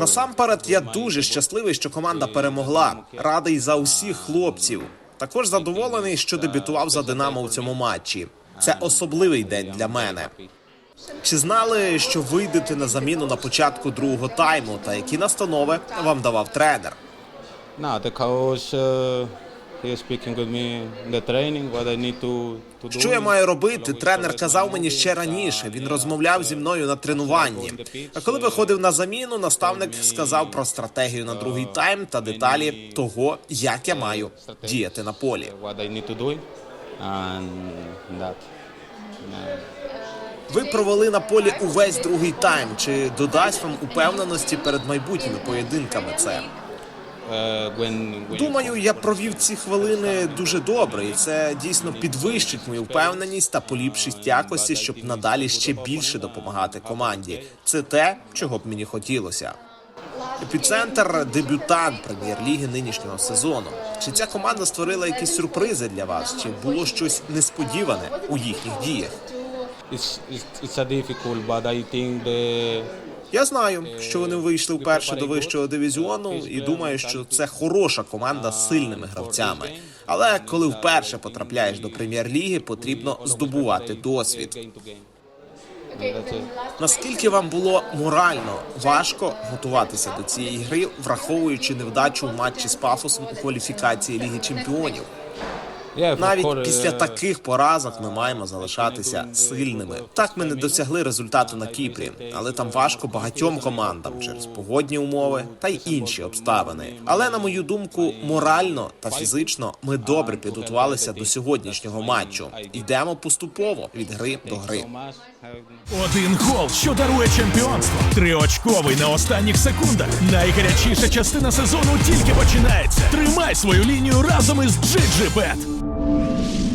Насамперед, я дуже щасливий, що команда перемогла. Радий за усіх хлопців. Також задоволений, що дебютував за Динамо у цьому матчі. Це особливий день для мене. Чи знали, що вийдете на заміну на початку другого тайму, та які настанови вам давав тренер? Uh. Що я маю робити? Тренер казав мені ще раніше. Він розмовляв зі мною на тренуванні. А коли виходив на заміну, наставник сказав про стратегію на другий тайм та деталі того, як я маю діяти на полі. Uh, Ви провели на полі увесь другий тайм. Чи додасть вам упевненості перед майбутніми поєдинками? Це Uh, думаю, я провів ці хвилини дуже добре, і це дійсно підвищить мою впевненість та поліпшить якості, щоб надалі ще більше допомагати команді. Це те, чого б мені хотілося. Епіцентр дебютант прем'єр-ліги нинішнього сезону. Чи ця команда створила якісь сюрпризи для вас? Чи було щось несподіване у їхніх діях? it's, it's it's a difficult, but I think the Я знаю, що вони вийшли вперше до вищого дивізіону, і думаю, що це хороша команда з сильними гравцями. Але коли вперше потрапляєш до прем'єр-ліги, потрібно здобувати досвід. Наскільки вам було морально важко готуватися до цієї гри, враховуючи невдачу в матчі з пафосом у кваліфікації Ліги Чемпіонів? Yeah, Навіть course, після uh, таких поразок ми маємо залишатися сильними. Так ми не досягли результату на Кіпрі, але там важко багатьом командам через погодні умови та й інші обставини. Але на мою думку, морально та фізично ми добре підготувалися до сьогоднішнього матчу. Йдемо поступово від гри до гри. Один гол, що дарує чемпіонство. Триочковий на останніх секундах. Найгарячіша частина сезону тільки починається. Тримай свою лінію разом із GGBet. Thank you.